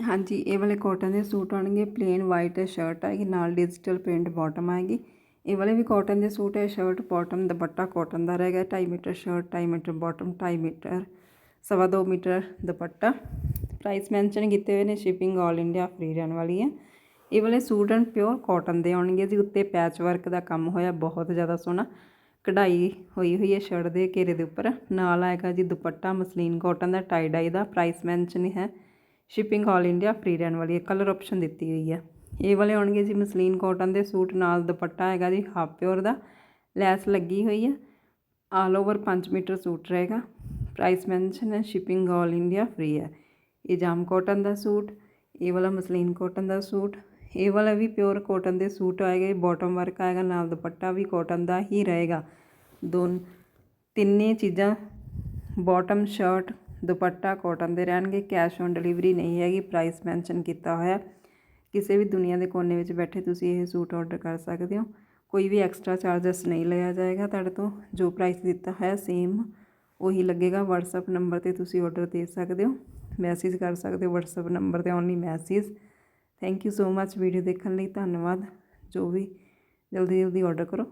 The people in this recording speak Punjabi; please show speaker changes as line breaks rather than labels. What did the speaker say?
ਹਾਂਜੀ, ਇਹ ਵਾਲੇ ਕਾਟਨ ਦੇ ਸੂਟ ਆਣਗੇ ਪਲੇਨ ਵਾਈਟ ਸ਼ਰਟ ਆਏਗੀ, ਨਾਲ ਡਿਜੀਟਲ ਪ੍ਰਿੰਟ ਬਾਟਮ ਆਏਗੀ। ਇਹ ਵਾਲੇ ਵੀ ਕਾਟਨ ਦੇ ਸੂਟ ਹੈ ਸ਼ਰਟ ਬਾਟਮ ਦੁਪੱਟਾ ਕਾਟਨ ਦਾ ਰਹੇਗਾ 2.5 metre shirt 2.5 metre bottom 2.5 metre, ਸਵਾ ਦੋ ਮੀਟਰ ਦੁਪੱਟਾ। ਪ੍ਰਾਈਸ ਮੈਂਸ਼ਨ ਕੀਤੇ ਹੋਏ ਨੇ ਸ਼ਿਪਿੰਗ ਆਲ ਇੰਡੀਆ ਫ੍ਰੀ ਰਹਿਣ ਵਾਲੀ ਹੈ ਇਹ ਵਾਲੇ ਸੂਟ ਹਨ ਪਿਓਰ ਕਾਟਨ ਦੇ ਆਉਣਗੇ ਜੀ, ਉੱਤੇ ਪੈਚ ਵਰਕ ਦਾ ਕੰਮ ਹੋਇਆ, ਬਹੁਤ ਜ਼ਿਆਦਾ ਸੋਹਣਾ। ਕਢਾਈ ਹੋਈ ਹੋਈ ਹੈ ਸ਼ਰਟ ਦੇ ਘੇਰੇ ਦੇ ਉੱਪਰ। ਨਾਲ ਆਏਗਾ ਜੀ ਦੁਪੱਟਾ, ਮਸਲੀਨ ਕਾਟਨ ਦਾ ਟਾਈ ਡਾਈ ਦਾ ਪ੍ਰਾਈਸ ਮੈਂਸ਼ਨ ਹੈ। ਸ਼ਿਪਿੰਗ ਆਲ ਇੰਡੀਆ ਫ੍ਰੀ ਰਹਿਣ ਵਾਲੀ ਹੈ। ਕਲਰ ਆਪਸ਼ਨ ਦਿੱਤੀ ਹੋਈ ਹੈ। ਇਹ ਵਾਲੇ ਆਉਣਗੇ ਜੀ ਮਸਲੀਨ ਕਾਟਨ ਦੇ ਸੂਟ, ਨਾਲ ਦੁਪੱਟਾ ਹੈਗਾ ਜੀ ਹਾਫ ਪਿਓਰ ਦਾ। ਲੈਸ ਲੱਗੀ ਹੋਈ ਹੈ। ਆਲ ਓਵਰ 5 ਮੀਟਰ ਸੂਟ ਰਹੇਗਾ। ਪ੍ਰਾਈਸ ਮੈਂਸ਼ਨ ਹੈ ਸ਼ਿਪਿੰਗ ਆਲ ਇੰਡੀਆ ਫ੍ਰੀ ਹੈ। ਇਹ ਜਾਮ ਕਾਟਨ ਦਾ ਸੂਟ, ਇਹ ਵਾਲਾ ਮਸਲੀਨ ਕਾਟਨ ਦਾ ਸੂਟ। ਇਹ ਵਾਲਾ ਵੀ ਪਿਓਰ ਕਾਟਨ ਦੇ ਸੂਟ ਆਏਗਾ ਬਾਟਮ ਵਰਕ ਆਏਗਾ, ਨਾਲ ਦੁਪੱਟਾ ਵੀ ਕਾਟਨ ਦਾ ਹੀ ਰਹੇਗਾ। ਦੋ ਤਿੰਨੇ ਚੀਜ਼ਾਂ ਬਾਟਮ ਸ਼ਰਟ ਦੁਪੱਟਾ ਕਾਟਨ ਦੇ ਰਹਿਣਗੇ, ਕੈਸ਼ ਔਨ ਡਿਲੀਵਰੀ ਨਹੀਂ ਹੈਗੀ, ਪ੍ਰਾਈਸ ਮੈਂਸ਼ਨ ਕੀਤਾ ਹੋਇਆ। ਕਿਸੇ ਵੀ ਦੁਨੀਆ ਦੇ ਕੋਨੇ ਵਿੱਚ ਬੈਠੇ ਤੁਸੀਂ ਇਹ ਸੂਟ ਆਰਡਰ ਕਰ ਸਕਦੇ ਹੋ। ਕੋਈ ਵੀ ਐਕਸਟਰਾ ਚਾਰजेस ਨਹੀਂ ਲਿਆ ਜਾਏਗਾ ਤੁਹਾਡੇ ਤੋਂ। ਜੋ ਪ੍ਰਾਈਸ ਦਿੱਤਾ ਹੋਇਆ ਸੇਮ ਉਹੀ ਲੱਗੇਗਾ। WhatsApp ਨੰਬਰ ਤੇ ਤੁਸੀਂ ਆਰਡਰ ਦੇ ਸਕਦੇ ਹੋ। ਮੈਸੇਜ ਕਰ ਸਕਦੇ ਹੋ। WhatsApp ਨੰਬਰ ਤੇ only message thank you so much video ਦੇਖਣ ਲਈ ਧੰਨਵਾਦ। ਜੋ ਵੀ ਜਲਦੀ ਜਲਦੀ ਆਰਡਰ ਕਰੋ।